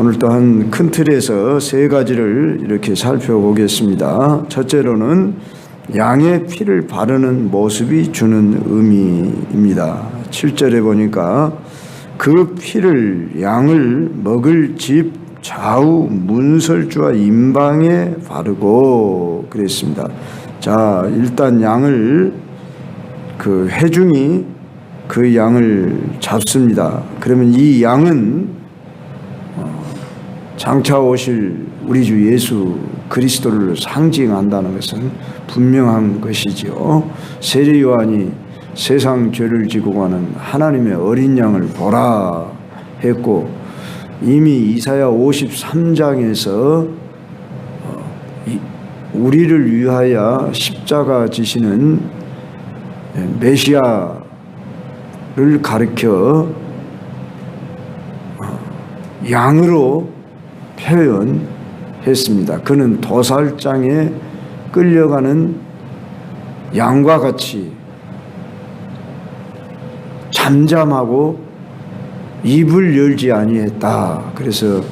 오늘 또한 큰 틀에서 세 가지를 이렇게 살펴보겠습니다. 첫째로는 양의 피를 바르는 모습이 주는 의미입니다. 7절에 보니까 그 피를 양을 먹을 집 좌우 문설주와 임방에 바르고 그랬습니다. 자, 일단 양을 그 회중이 그 양을 잡습니다. 그러면 이 양은 어, 장차 오실 우리 주 예수 그리스도를 상징한다는 것은 분명한 것이지요. 세례 요한이 세상 죄를 지고 가는 하나님의 어린 양을 보라 했고 이미 이사야 53장에서 어, 우리를 위하여 십자가 지시는 메시아를 가르켜 어, 양으로 표현했습니다. 그는 도살장에 끌려가는 양과 같이 잠잠하고 입을 열지 아니했다. 그래서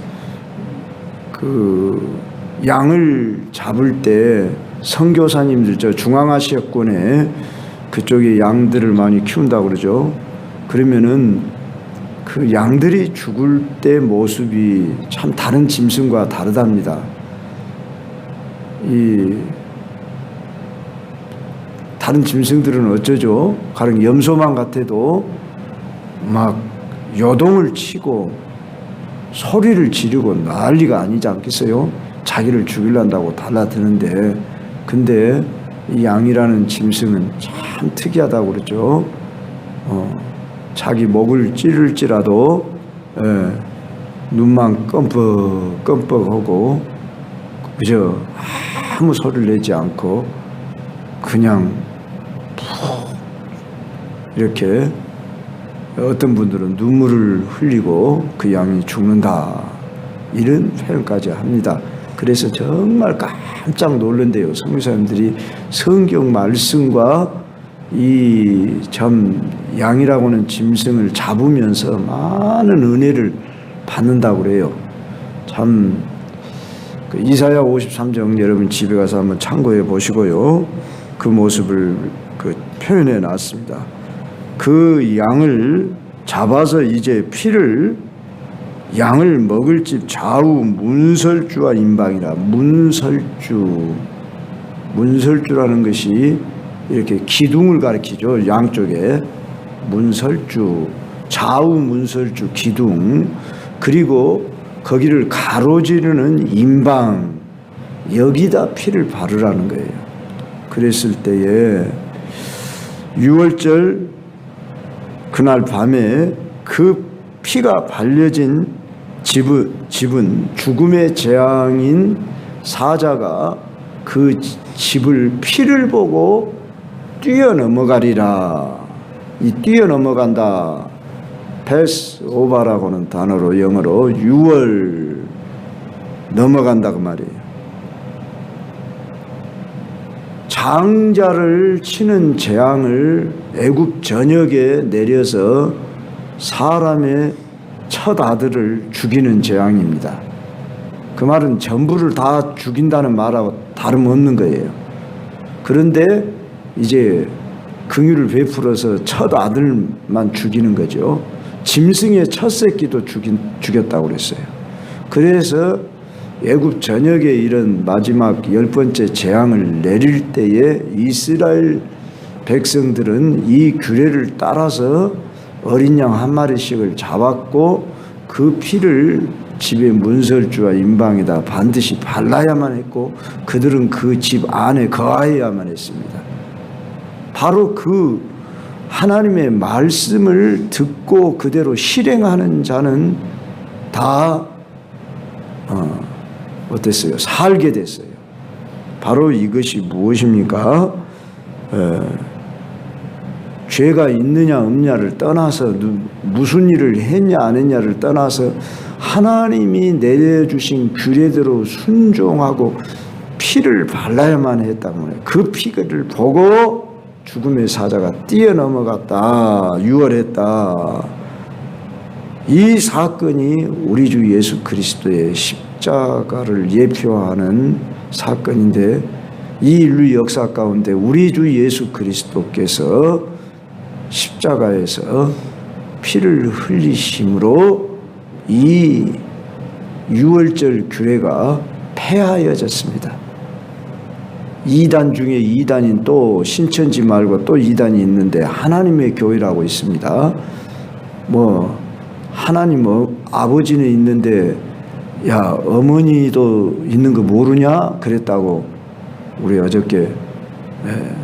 그 양을 잡을 때 선교사님들 저 중앙아시아권에 그쪽에 양들을 많이 키운다고 그러죠. 그러면은 그 양들이 죽을 때 모습이 참 다른 짐승과 다르답니다. 이 다른 짐승들은 어쩌죠? 가령 염소만 같아도 막 요동을 치고 소리를 지르고 난리가 아니지 않겠어요? 자기를 죽이려고 달라드는데 근데 이 양이라는 짐승은 참 특이하다고 그러죠. 어, 자기 목을 찌를지라도 예, 눈만 껌뻑 껌뻑하고 그저 아무 소리를 내지 않고 그냥 푹 이렇게 어떤 분들은 눈물을 흘리고 그 양이 죽는다 이런 표현까지 합니다. 그래서 정말 깜짝 놀란대요. 성교사님들이 성경 말씀과 이 참 양이라고는 짐승을 잡으면서 많은 은혜를 받는다고 그래요. 참 그 이사야 53장 여러분 집에 가서 한번 참고해 보시고요. 그 모습을 그 표현해 놨습니다. 그 양을 잡아서 이제 피를 양을 먹을 집 좌우 문설주와 임방이라 문설주 문설주라는 것이 이렇게 기둥을 가리키죠. 양쪽에. 문설주 좌우 문설주 기둥. 그리고 거기를 가로지르는 임방. 여기다 피를 바르라는 거예요. 그랬을 때에 6월절 그날 밤에 그 피가 발려진 집은, 집은 죽음의 재앙인 사자가 그 집을 피를 보고 뛰어넘어가리라. 이 뛰어넘어간다. 패스 오바라고는 단어로 영어로 6월 넘어간다 그 말이에요. 장자를 치는 재앙을 애굽 전역에 내려서 사람의 첫 아들을 죽이는 재앙입니다. 그 말은 전부를 다 죽인다는 말하고 다름없는 거예요. 그런데 이제 긍휼을 베풀어서 첫 아들만 죽이는 거죠. 짐승의 첫 새끼도 죽인, 죽였다고 그랬어요. 그래서 애굽 전역에 이런 마지막 열 번째 재앙을 내릴 때에 이스라엘 백성들은 이 규례를 따라서 어린 양 한 마리씩을 잡았고 그 피를 집의 문설주와 임방에다 반드시 발라야만 했고 그들은 그 집 안에 거하여야만 했습니다. 바로 그 하나님의 말씀을 듣고 그대로 실행하는 자는 다 어, 어땠어요? 살게 됐어요. 바로 이것이 무엇입니까? 에, 죄가 있느냐 없냐를 떠나서 무슨 일을 했냐 안 했냐를 떠나서 하나님이 내려주신 규례대로 순종하고 피를 발라야만 했다고 그 피를 보고 죽음의 사자가 뛰어넘어갔다 유월했다 이 사건이 우리 주 예수 그리스도의 십자가를 예표하는 사건인데 이 인류 역사 가운데 우리 주 예수 그리스도께서 십자가에서 피를 흘리심으로 이 유월절 규례가 폐하여졌습니다. 2단 중에 2단인 또 신천지 말고 또 2단이 있는데 하나님의 교회라고 있습니다. 뭐 하나님 뭐 아버지는 있는데 야 어머니도 있는 거 모르냐 그랬다고 우리 어저께 예,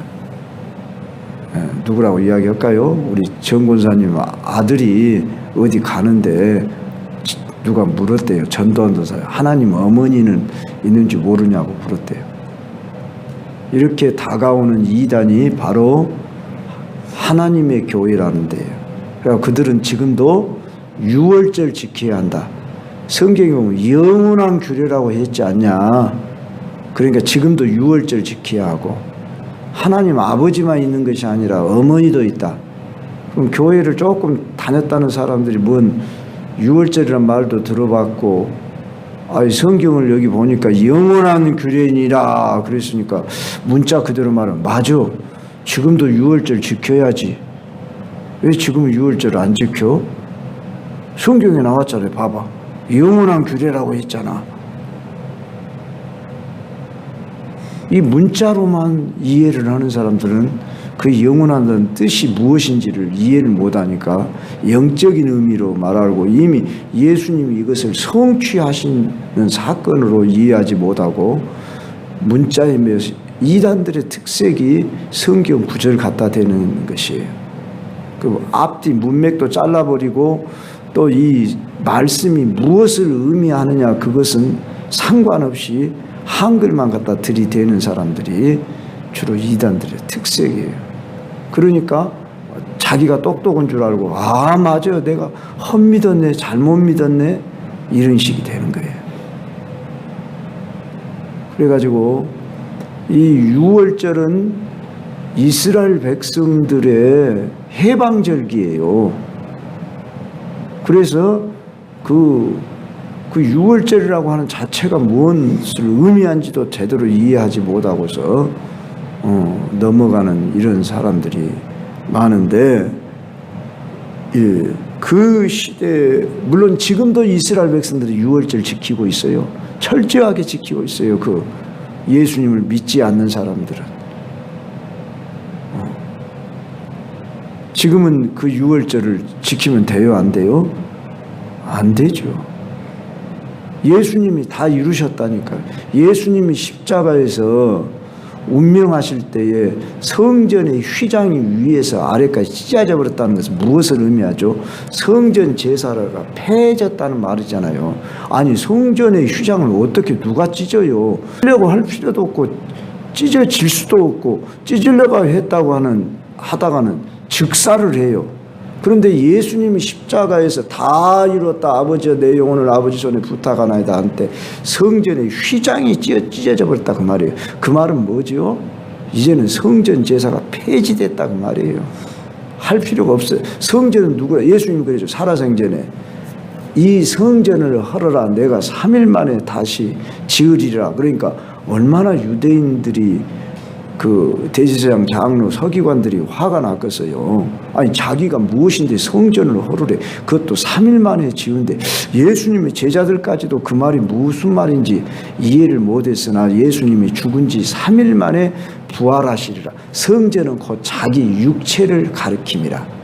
예, 누구라고 이야기할까요? 우리 정권사님 아들이 어디 가는데 누가 물었대요. 전도한도사 하나님 어머니는 있는지 모르냐고 물었대요. 이렇게 다가오는 이단이 바로 하나님의 교회라는 데예요. 그러니까 그들은 지금도 유월절 지켜야 한다. 성경에 보면 영원한 규례라고 했지 않냐. 그러니까 지금도 유월절 지켜야 하고 하나님 아버지만 있는 것이 아니라 어머니도 있다. 그럼 교회를 조금 다녔다는 사람들이 뭔 유월절이란 말도 들어봤고 아이 성경을 여기 보니까 영원한 규례니라 그랬으니까 문자 그대로 말하면 맞아. 지금도 유월절 지켜야지. 왜 지금 유월절 안 지켜? 성경에 나왔잖아요. 봐봐. 영원한 규례라고 했잖아. 이 문자로만 이해를 하는 사람들은 그 영원하다는 뜻이 무엇인지를 이해를 못하니까 영적인 의미로 말하고 이미 예수님이 이것을 성취하시는 사건으로 이해하지 못하고 문자에 매서 이단들의 특색이 성경 구절 갖다 대는 것이에요. 그 앞뒤 문맥도 잘라버리고 또 이 말씀이 무엇을 의미하느냐 그것은 상관없이 한글만 갖다 들이대는 사람들이 주로 이단들의 특색이에요. 그러니까 자기가 똑똑한 줄 알고 아 맞아요 내가 헛믿었네 잘못 믿었네 이런 식이 되는 거예요. 그래가지고 이 유월절은 이스라엘 백성들의 해방절기예요. 그래서 그, 그 유월절이라고 하는 자체가 무엇을 의미한지도 제대로 이해하지 못하고서 어, 넘어가는 이런 사람들이 많은데 예, 그 시대 물론 지금도 이스라엘 백성들이 유월절 지키고 있어요. 철저하게 지키고 있어요. 그 예수님을 믿지 않는 사람들은 어. 지금은 그 유월절을 지키면 돼요, 안 돼요? 안 되죠. 예수님이 다 이루셨다니까요. 예수님이 십자가에서 운명하실 때에 성전의 휘장이 위에서 아래까지 찢어져 버렸다는 것은 무엇을 의미하죠? 성전 제사가 폐해졌다는 말이잖아요. 아니 성전의 휘장을 어떻게 누가 찢어요? 찢려고 할 필요도 없고 찢어질 수도 없고 찢으려고 했다고 하는 하다가는 즉사를 해요. 그런데 예수님이 십자가에서 다 이뤘다. 아버지여 내 영혼을 아버지 손에 부탁하나이다 한때 성전의 휘장이 찢어, 찢어져 버렸다 그 말이에요. 그 말은 뭐지요? 이제는 성전 제사가 폐지됐다 그 말이에요. 할 필요가 없어요. 성전은 누구야? 예수님 그러죠. 살아생전에 이 성전을 헐어라 내가 3일 만에 다시 지으리라. 그러니까 얼마나 유대인들이 그 대제사장 장로 서기관들이 화가 났겠어요. 아니 자기가 무엇인데 성전을 허르래. 그것도 3일 만에 지은데 예수님의 제자들까지도 그 말이 무슨 말인지 이해를 못했으나 예수님이 죽은 지 3일 만에 부활하시리라. 성전은 곧 자기 육체를 가리킴이라.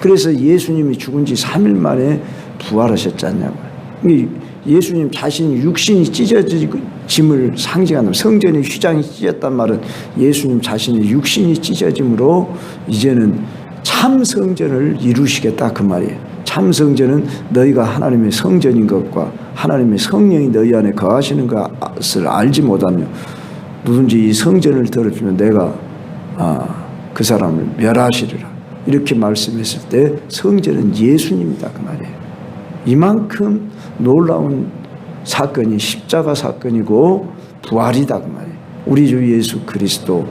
그래서 예수님이 죽은 지 3일 만에 부활하셨잖냐고요. 예수님 자신이 육신이 찢어짐을 상징하는 성전의 휘장이 찢었단 말은 예수님 자신의 육신이 찢어짐으로 이제는 참 성전을 이루시겠다 그 말이에요. 참 성전은 너희가 하나님의 성전인 것과 하나님의 성령이 너희 안에 거하시는 것을 알지 못하며 누군지 이 성전을 더럽히면 내가 아, 그 사람을 멸하시리라 이렇게 말씀했을 때 성전은 예수님이다 그 말이에요. 이만큼 놀라운 사건이 십자가 사건이고 부활이다 그 말이에요. 우리 주 예수 그리스도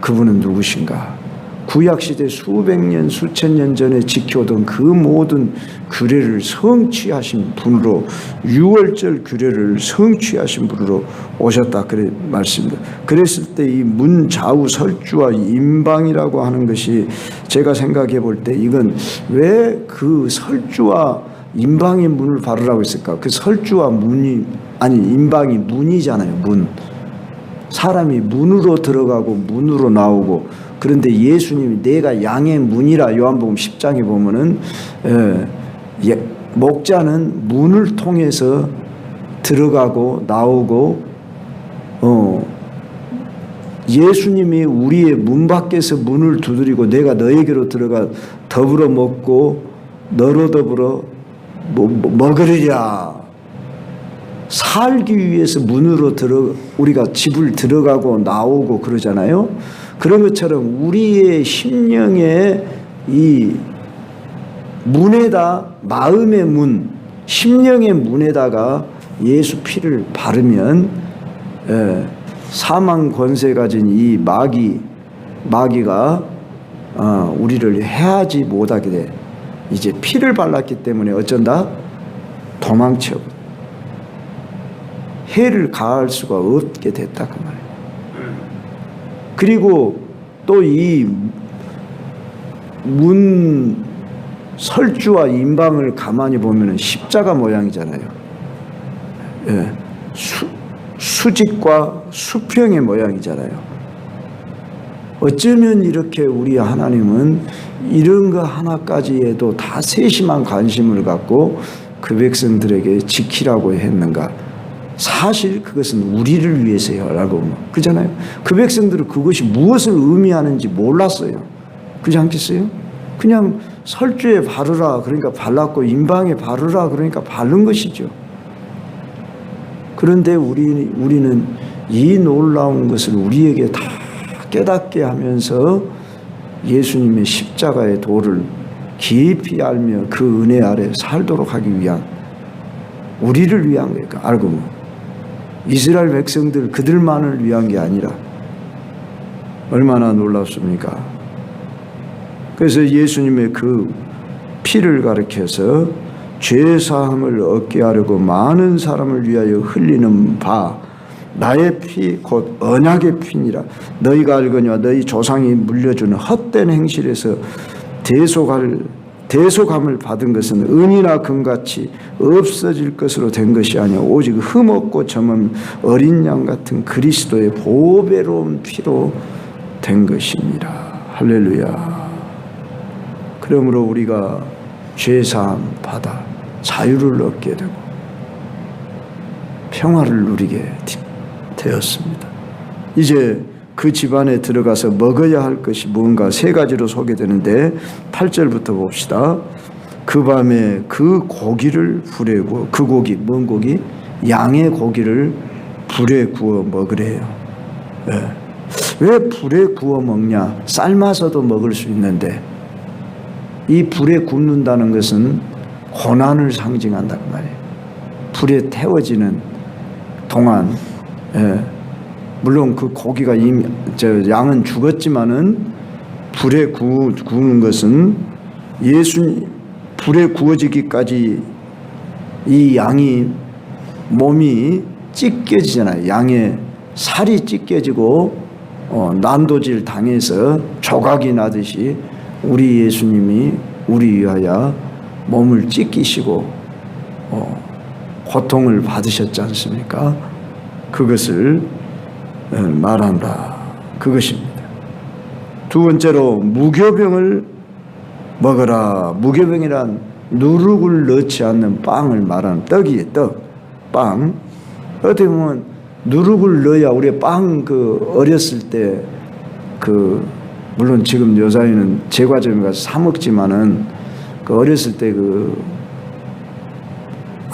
그분은 누구신가? 구약 시대 수백 년 수천 년 전에 지켜오던 그 모든 규례를 성취하신 분으로 유월절 규례를 성취하신 분으로 오셨다 그래 말씀입니다. 그랬을 때 이 문 좌우 설주와 임방이라고 하는 것이 제가 생각해 볼 때 이건 왜 그 설주와 임방의 문을 바르라고 했을까? 그 설주와 문이 아니 임방이 문이잖아요. 문. 사람이 문으로 들어가고 문으로 나오고 그런데 예수님이 내가 양의 문이라 요한복음 10장에 보면은 예, 예, 목자는 문을 통해서 들어가고 나오고 어 예수님이 우리의 문 밖에서 문을 두드리고 내가 너에게로 들어가 더불어 먹고 너로 더불어 뭐, 뭐, 먹으리라 살기 위해서 문으로 들어 우리가 집을 들어가고 나오고 그러잖아요. 그런 것처럼 우리의 심령의 이 문에다 마음의 문, 심령의 문에다가 예수 피를 바르면 예, 사망 권세 가진 이 마귀 마귀가 어, 우리를 해하지 못하게 돼. 이제 피를 발랐기 때문에 어쩐다 도망쳐 해를 가할 수가 없게 됐다 그 말이에요. 그리고 또 이 문 설주와 임방을 가만히 보면은 십자가 모양이잖아요. 예. 수, 수직과 수평의 모양이잖아요. 어쩌면 이렇게 우리 하나님은 이런 거 하나까지에도 다 세심한 관심을 갖고 그 백성들에게 지키라고 했는가? 사실 그것은 우리를 위해서요라고 그잖아요. 그 백성들은 그것이 무엇을 의미하는지 몰랐어요. 그렇지 않겠어요? 그냥 설주에 바르라 그러니까 발랐고 임방에 바르라 그러니까 바른 것이죠. 그런데 우리 우리는 이 놀라운 것을 우리에게 다 깨닫게 하면서 예수님의 십자가의 도를 깊이 알며 그 은혜 아래 살도록 하기 위한 우리를 위한 거니까 알고 뭐 이스라엘 백성들 그들만을 위한 게 아니라 얼마나 놀랍습니까? 그래서 예수님의 그 피를 가리켜서 죄 사함을 얻게 하려고 많은 사람을 위하여 흘리는 바 나의 피 곧 언약의 피니라 너희가 알거니와 너희 조상이 물려주는 헛된 행실에서 대속할 대속함을 받은 것은 은이나 금같이 없어질 것으로 된 것이 아니요 오직 흠없고 점은 어린 양 같은 그리스도의 보배로운 피로 된 것입니다. 할렐루야. 그러므로 우리가 죄사함 받아 자유를 얻게 되고 평화를 누리게 되었습니다. 이제 그 집안에 들어가서 먹어야 할 것이 뭔가 세 가지로 소개되는데 8절부터 봅시다. 그 밤에 그 고기를 불에 구워 그 고기 뭔 고기? 양의 고기를 불에 구워 먹으래요. 네. 왜 불에 구워 먹냐? 삶아서도 먹을 수 있는데 이 불에 굽는다는 것은 고난을 상징한단 말이에요. 불에 태워지는 동안 예. 물론 그 고기가 이미 저 양은 죽었지만은 불에 구, 구우는 것은 예수 불에 구워지기까지 이 양이 몸이 찢겨지잖아요. 양의 살이 찢겨지고 어, 난도질 당해서 조각이 나듯이 우리 예수님이 우리 위하여 몸을 찢기시고 어, 고통을 받으셨지 않습니까? 그것을 어, 말한다. 그것입니다. 두 번째로 무교병을 먹어라. 무교병이란 누룩을 넣지 않는 빵을 말하는 떡이에요. 떡, 빵. 어떻게 보면 누룩을 넣어야 우리 빵 그 어렸을 때 그 물론 지금 요사이는 제과점에 가서 사 먹지만은 그 어렸을 때 그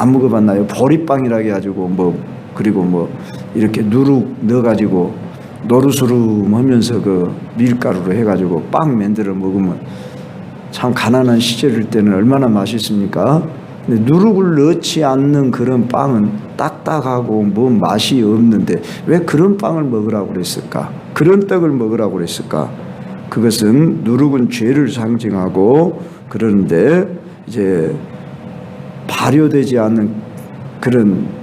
안 먹어봤나요? 보리빵이라 해가지고 뭐 그리고 뭐 이렇게 누룩 넣어가지고 노루스름 하면서 그 밀가루로 해가지고 빵 만들어 먹으면 참 가난한 시절일 때는 얼마나 맛있습니까? 근데 누룩을 넣지 않는 그런 빵은 딱딱하고 뭐 맛이 없는데 왜 그런 빵을 먹으라고 그랬을까? 그런 떡을 먹으라고 그랬을까? 그것은 누룩은 죄를 상징하고 그러는데 이제 발효되지 않는 그런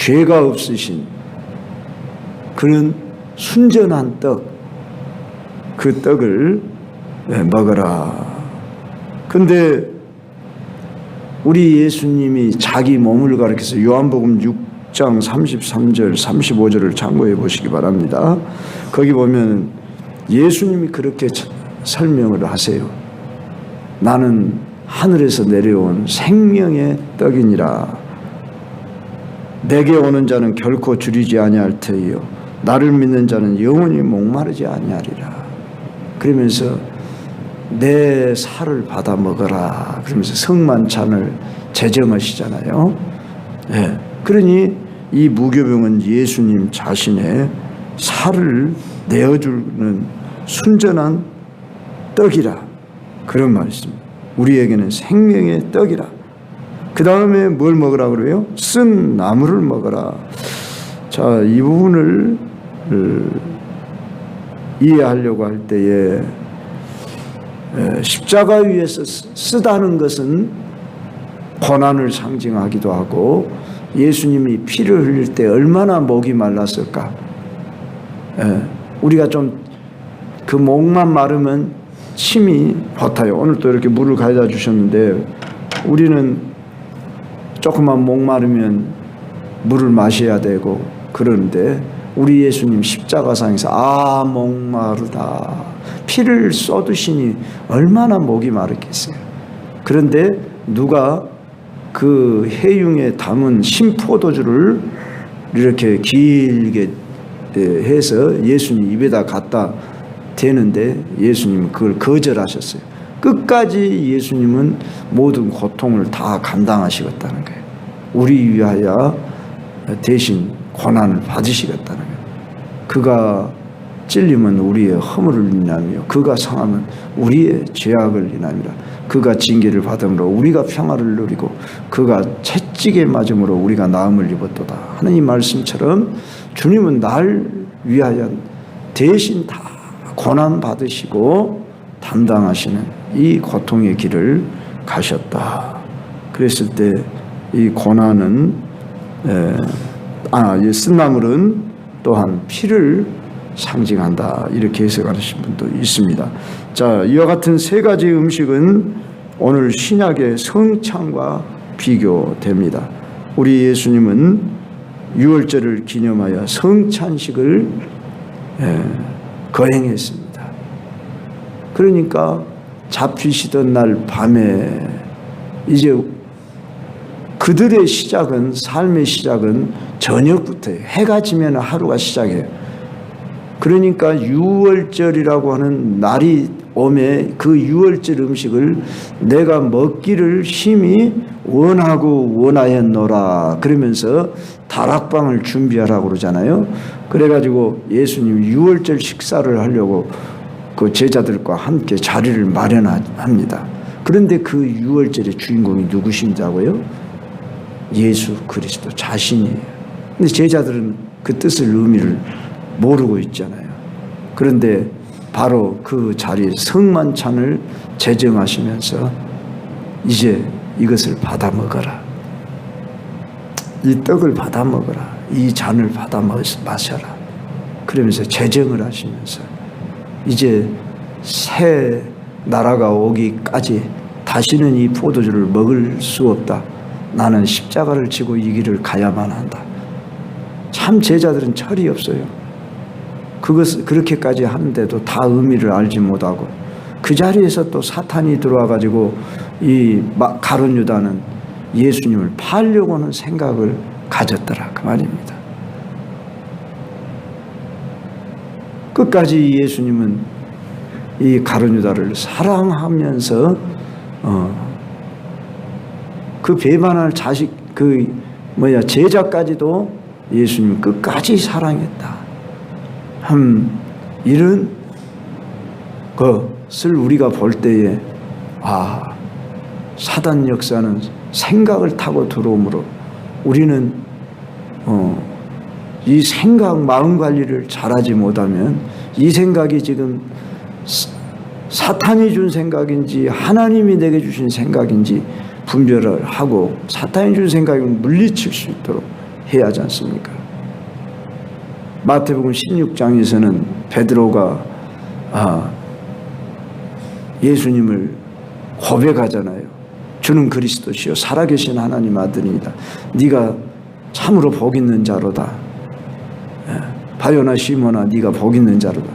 죄- 죄가 없으신 그런 순전한 떡, 그 떡을 예, 먹어라. 근데 우리 예수님이 자기 몸을 가리켜서 요한복음 6장 33절, 35절을 참고해 보시기 바랍니다. 거기 보면 예수님이 그렇게 차- 설명을 하세요. 나는 하늘에서 내려온 생명의 떡이니라. 내게 오는 자는 결코 줄이지 아니할 터이요 나를 믿는 자는 영원히 목마르지 아니하리라. 그러면서 내 살을 받아 먹어라. 그러면서 성만찬을 제정하시잖아요. 예. 그러니 이 무교병은 예수님 자신의 살을 내어주는 순전한 떡이라. 그런 말씀입니다. 우리에게는 생명의 떡이라. 그 다음에 뭘 먹으라 그래요? 쓴 나무를 먹어라. 자, 이 부분을 어, 이해하려고 할 때에 에, 십자가 위에서 쓰- 쓰다는 것은 고난을 상징하기도 하고 예수님이 피를 흘릴 때 얼마나 목이 말랐을까. 에, 우리가 좀 그 목만 마르면 침이 버타요. 오늘 또 이렇게 물을 가져다 주셨는데 우리는 조금만 목 마르면 물을 마셔야 되고 그러는데 우리 예수님 십자가상에서 아 목마르다 피를 쏟으시니 얼마나 목이 마르겠어요. 그런데 누가 그 해융에 담은 신포도주를 이렇게 길게 예, 해서 예수님 입에다 갖다 대는데 예수님은 그걸 거절하셨어요. 끝까지 예수님은 모든 고통을 다 감당하시겠다는 거예요. 우리 위하여 대신 고난을 받으시겠다는 거예요. 그가 찔리면 우리의 허물을 인하며 그가 상하면 우리의 죄악을 인하니라. 그가 징계를 받음으로 우리가 평화를 누리고 그가 채찍에 맞음으로 우리가 나음을 입었도다 하는 이 말씀처럼 주님은 날 위하여 대신 다 고난 받으시고 담당하시는 이 고통의 길을 가셨다. 그랬을 때 이 고난은 에, 아, 이 쓴나물은 또한 피를 상징한다. 이렇게 해석하시는 분도 있습니다. 자, 이와 같은 세 가지 음식은 오늘 신약의 성찬과 비교됩니다. 우리 예수님은 유월절을 기념하여 성찬식을 에, 거행했습니다. 그러니까 잡히시던 날 밤에 이제 그들의 시작은 삶의 시작은 저녁부터 해가 지면 하루가 시작해요. 그러니까 유월절이라고 하는 날이 오매 그 유월절 음식을 내가 먹기를 심히 원하고 원하였노라 그러면서 다락방을 준비하라고 그러잖아요. 그래가지고 예수님 유월절 식사를 하려고 그 제자들과 함께 자리를 마련합니다. 그런데 그 유월절의 주인공이 누구신다고요? 예수 그리스도 자신이에요. 근데 제자들은 그 뜻을 의미를 모르고 있잖아요. 그런데 바로 그 자리에 성만찬을 제정하시면서 이제 이것을 받아 먹어라. 이 떡을 받아 먹어라. 이 잔을 받아 마셔라. 그러면서 제정을 하시면서 이제 새 나라가 오기까지 다시는 이 포도주를 먹을 수 없다. 나는 십자가를 지고 이 길을 가야만 한다. 참 제자들은 철이 없어요. 그것 그렇게까지 하는데도 다 의미를 알지 못하고 그 자리에서 또 사탄이 들어와 가지고 이 가론 유다는 예수님을 팔려고 하는 생각을 가졌더라 그 말입니다. 끝까지 예수님은 이 가론 유다를 사랑하면서 어, 그 배반할 자식 그 뭐야 제자까지도 예수님 끝까지 사랑했다. 한 이런 것을 우리가 볼 때에 아 사단 역사는 생각을 타고 들어오므로 우리는 어, 이 생각 마음 관리를 잘하지 못하면 이 생각이 지금 사탄이 준 생각인지 하나님이 내게 주신 생각인지 분별을 하고 사탄이 준 생각이면 물리칠 수 있도록 해야 하지 않습니까? 마태복음 16장에서는 베드로가 아, 예수님을 고백하잖아요. 주는 그리스도시요 살아계신 하나님 아들이다. 네가 참으로 복 있는 자로다. 예, 바요나 시모나 네가 복 있는 자로다.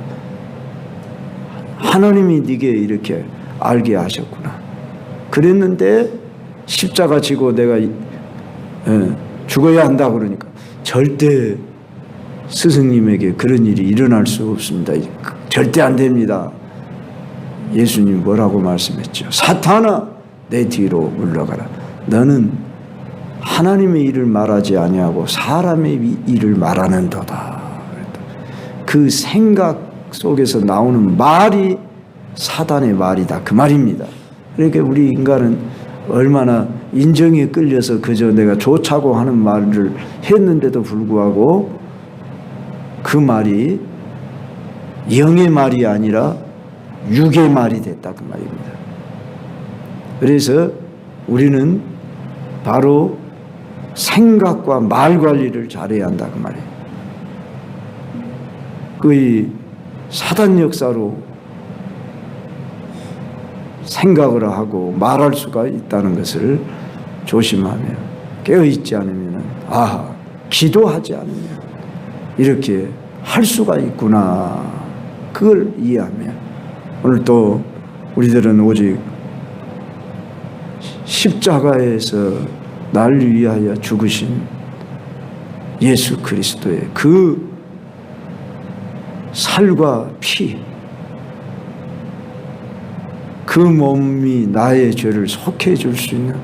하나님이 네게 이렇게 알게 하셨구나. 그랬는데 십자가 지고 내가 예, 죽어야 한다 그러니까 절대 스승님에게 그런 일이 일어날 수 없습니다. 절대 안 됩니다. 예수님 뭐라고 말씀했죠? 사탄아 내 뒤로 물러가라. 너는 하나님의 일을 말하지 아니하고 사람의 일을 말하는도다. 그 생각 속에서 나오는 말이 사단의 말이다. 그 말입니다. 그러니까 우리 인간은 얼마나 인정에 끌려서 그저 내가 좋자고 하는 말을 했는데도 불구하고 그 말이 영의 말이 아니라 육의 말이 됐다 그 말입니다. 그래서 우리는 바로 생각과 말 관리를 잘해야 한다 그 말이에요. 거의 사단 역사로 생각을 하고 말할 수가 있다는 것을 조심하며 깨어있지 않으면 아 기도하지 않으면 이렇게 할 수가 있구나. 그걸 이해하며 오늘 또 우리들은 오직 십자가에서 날 위하여 죽으신 예수 그리스도의 그 살과 피, 그 몸이 나의 죄를 속해 줄 수 있는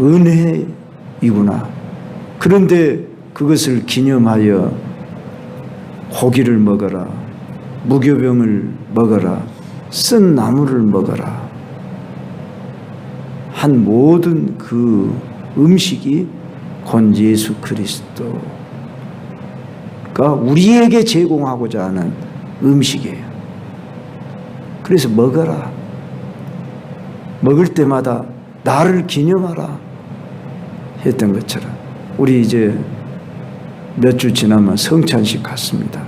은혜이구나. 그런데 그것을 기념하여 고기를 먹어라. 무교병을 먹어라. 쓴 나무를 먹어라. 한 모든 그 음식이 곧 예수 그리스도 가 우리에게 제공하고자 하는 음식이에요. 그래서 먹어라. 먹을 때마다 나를 기념하라. 했던 것처럼 우리 이제 몇 주 지나면 성찬식 갔습니다.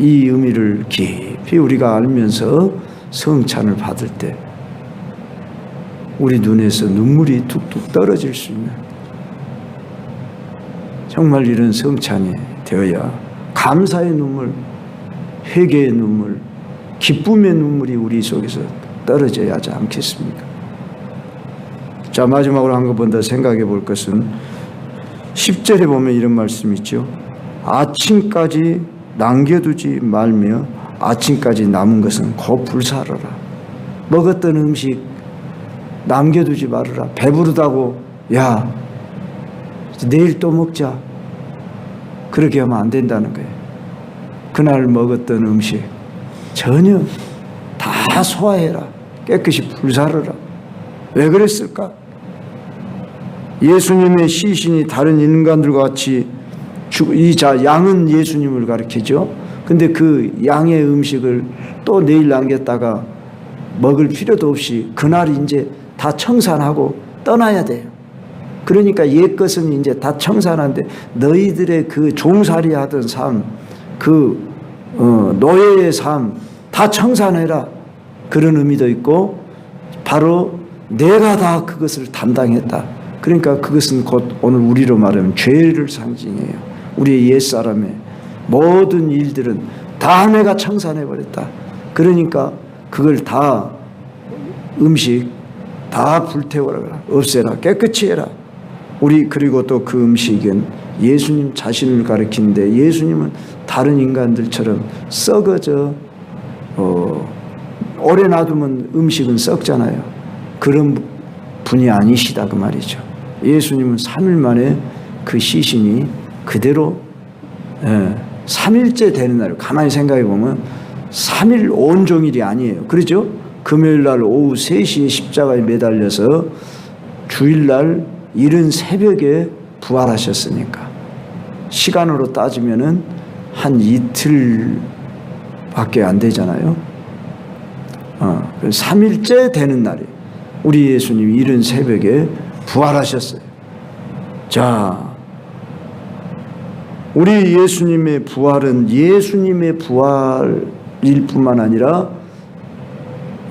이 의미를 깊이 우리가 알면서 성찬을 받을 때 우리 눈에서 눈물이 툭툭 떨어질 수 있는 정말 이런 성찬이 되어야 감사의 눈물, 회개의 눈물, 기쁨의 눈물이 우리 속에서 떨어져야 하지 않겠습니까? 자, 마지막으로 한번더 생각해 볼 것은 10절에 보면 이런 말씀 있죠. 아침까지 남겨두지 말며 아침까지 남은 것은 곧 불사르라. 먹었던 음식 남겨두지 말아라. 배부르다고 야 내일 또 먹자. 그렇게 하면 안 된다는 거예요. 그날 먹었던 음식 전혀 다 소화해라. 깨끗이 불사르라. 왜 그랬을까? 예수님의 시신이 다른 인간들과 같이 이자 양은 예수님을 가리키죠. 근데 그 양의 음식을 또 내일 남겼다가 먹을 필요도 없이 그날 이제 다 청산하고 떠나야 돼요. 그러니까 옛 것은 이제 다 청산한데 너희들의 그 종살이 하던 삶, 그 어, 노예의 삶 다 청산해라. 그런 의미도 있고 바로 내가 다 그것을 담당했다. 그러니까 그것은 곧 오늘 우리로 말하면 죄를 상징해요. 우리의 옛사람의 모든 일들은 다 내가 청산해 버렸다. 그러니까 그걸 다 음식 다 불태워라. 없애라. 깨끗이 해라. 우리 그리고 또 그 음식은 예수님 자신을 가리키는데 예수님은 다른 인간들처럼 썩어져 어, 오래 놔두면 음식은 썩잖아요. 그런 분이 아니시다 그 말이죠. 예수님은 3일 만에 그 시신이 그대로 예, 3일째 되는 날 가만히 생각해 보면 3일 온종일이 아니에요. 그렇죠? 금요일 날 오후 3시에 십자가에 매달려서 주일날 이른 새벽에 부활하셨으니까 시간으로 따지면은 한 이틀밖에 안 되잖아요. 어, 3일째 되는 날이 우리 예수님이 이른 새벽에 부활하셨어요. 자, 우리 예수님의 부활은 예수님의 부활일 뿐만 아니라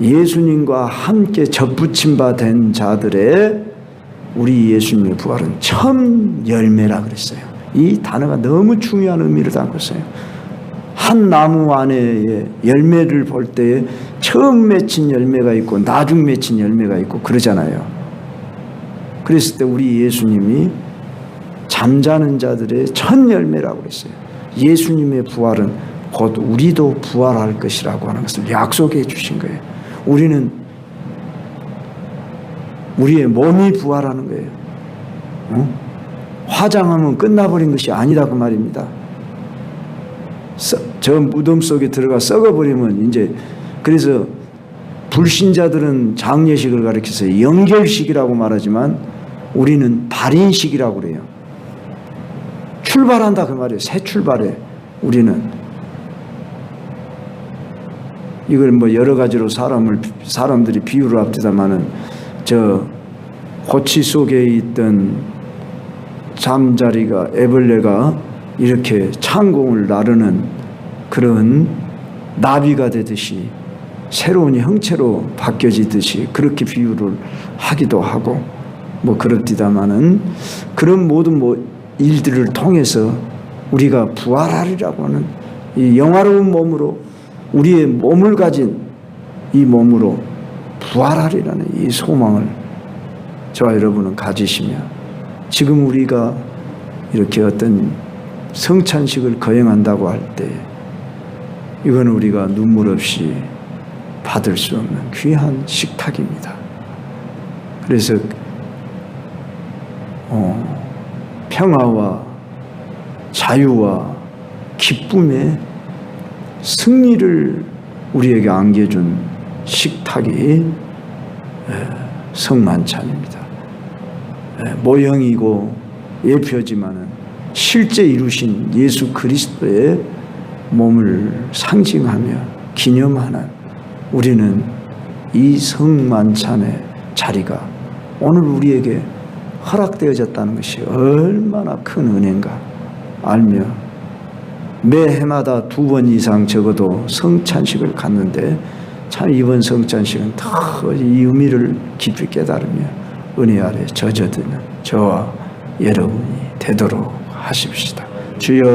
예수님과 함께 접붙임 바 된 자들의 우리 예수님의 부활은 첫 열매라 그랬어요. 이 단어가 너무 중요한 의미를 담고 있어요. 한 나무 안에 열매를 볼 때에 처음 맺힌 열매가 있고 나중 맺힌 열매가 있고 그러잖아요. 그랬을 때 우리 예수님이 잠자는 자들의 첫 열매라고 했어요. 예수님의 부활은 곧 우리도 부활할 것이라고 하는 것을 약속해 주신 거예요. 우리는 우리의 몸이 부활하는 거예요. 어? 화장하면 끝나버린 것이 아니라 그 말입니다. 써- 저 무덤 속에 들어가 썩어버리면 이제 그래서 불신자들은 장례식을 가리켜서 연결식이라고 말하지만 우리는 발인식이라고 그래요. 출발한다 그 말이에요. 새 출발해 우리는 이걸 뭐 여러 가지로 사람을 사람들이 비유를 합디다마는 저 호치 속에 있던 잠자리가 애벌레가 이렇게 창공을 나르는 그런 나비가 되듯이 새로운 형체로 바뀌어지듯이 그렇게 비유를 하기도 하고 뭐 그렇디다마는 그런 모든 뭐 일들을 통해서 우리가 부활하리라고 하는 이 영화로운 몸으로 우리의 몸을 가진 이 몸으로 부활하리라는 이 소망을 저와 여러분은 가지시며 지금 우리가 이렇게 어떤 성찬식을 거행한다고 할 때 이건 우리가 눈물 없이 받을 수 없는 귀한 식탁입니다. 그래서 어, 평화와 자유와 기쁨의 승리를 우리에게 안겨준 식탁이 에, 성만찬입니다. 에, 모형이고 예표지만은 실제 이루신 예수 그리스도의 몸을 상징하며 기념하는 우리는 이 성만찬의 자리가 오늘 우리에게 허락되어졌다는 것이 얼마나 큰 은혜인가 알며 매 해마다 두 번 이상 적어도 성찬식을 갖는데 참 이번 성찬식은 더이 의미를 깊이 깨달으며 은혜 아래 젖어드는 저와 여러분이 되도록 하십시다. 주여